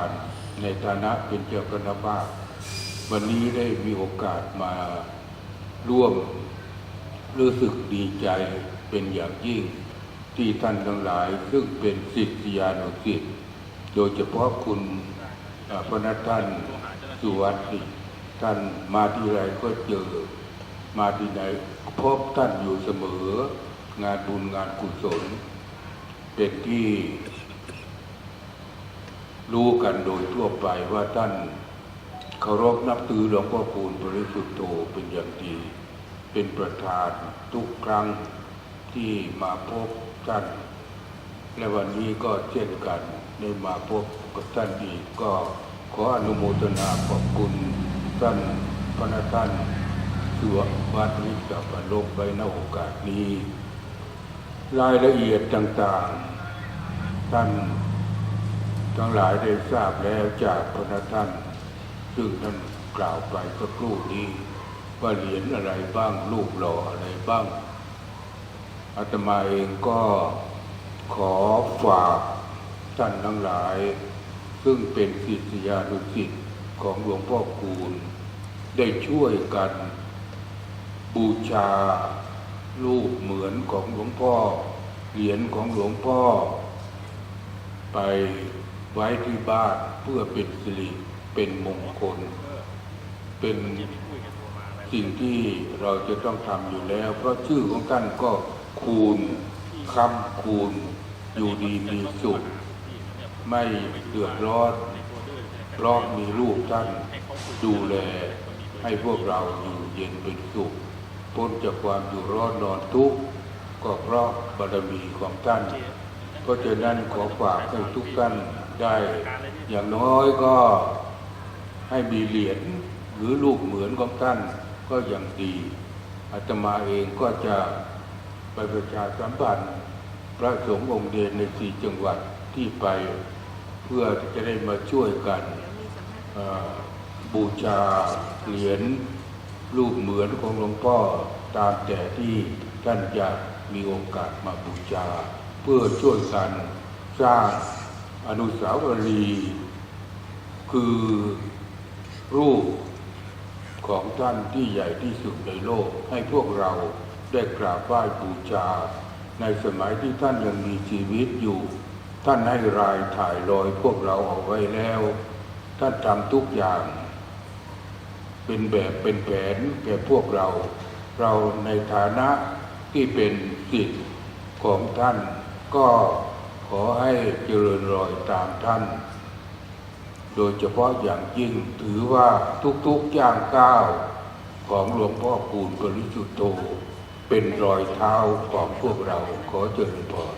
านในฐานะเป็นเจ้าคณะภาควันนี้ได้มีโอกาสมาร่วมรู้สึกดีใจเป็นอย่างยิ่ง ที่ท่านทั้งหลายซึ่งเป็นศิษยานุศิษย์โดยเฉพาะคุณพระนัทท่านสุวัสดิ์ท่านมาที่ไรก็เจอ มาที่ไหนพบท่านอยู่เสมอ งานบุญงานกุศลเป็นที่ รู้กันโดยทั่วไปว่าท่านเคารพนับถือหลวงพ่อคูณบริสุทธิโธเป็นอย่างดี เป็นประธานทุกครั้งที่มาพบท่าน และวันนี้ก็เช่นกันได้มาพบกับท่านอีกก็ขออนุโมทนาขอบคุณท่านพระท่านสุวัตวิสัพโลกไปในโอกาสนี้ รายละเอียดต่างๆ ท่าน ทั้งหลายได้ทราบแล้วจากพระท่าน ซึ่งท่านกล่าวไปสักครู่นี้ ว่าเหรียญอะไรบ้างรูปหล่ออะไรบ้างอาตมาเองก็ขอฝากท่านทั้งหลาย ซึ่งเป็นศิษยานุศิษย์ของหลวงพ่อคูณ ได้ช่วยกัน บูชารูปเหมือนของหลวงพ่อเหรียญของหลวงพ่อ ไป ไว้ที่บ้านเพื่อเป็นสิริเป็นมงคล เป็นสิ่งที่เราจะต้องทำอยู่แล้ว เพราะชื่อของท่านก็คูณคำคูณ อยู่ดีมีสุข ไม่เดือดร้อนเพราะมีลูกท่านดูแลให้พวกเราอยู่เย็นเป็นสุขพ้นจากความอยู่ร้อนนอนทุกข์ก็เพราะบารมีของท่าน เพราะฉะนั้นขอฝากให้ทุกท่านได้ อย่างน้อยก็ให้มีเหรียญหรือลูกเหมือนของท่านก็อย่างดีอาตมาเองก็จะไปประชาสัมพันธ์พระสงฆ์องค์เดชในสี่จังหวัดที่ไปเพื่อจะได้มาช่วยกันบูชาเหรียญรูปเหมือนของหลวงพ่อตามแต่ที่ท่านจะมีโอกาสมาบูชา เพื่อช่วยกันสร้าง อนุสาวรีย์คือรูปของท่านที่ใหญ่ที่สุดในโลกให้พวกเราได้กราบไหว้บูชา ในสมัยที่ท่านยังมีชีวิตอยู่ ท่านให้รายถ่ายรอยพวกเราเอาไว้แล้ว ท่านทำทุกอย่าง เป็นแบบเป็นแผนแก่พวกเรา เราในฐานะที่เป็นสิทธิ์ของท่านก็ ขอให้เจริญรอยตามท่าน โดยเฉพาะอย่างยิ่งถือว่าทุกๆย่างก้าวของหลวงพ่อปูนปริจุโต เป็นรอยเท้าของพวกเราขอเจริญพร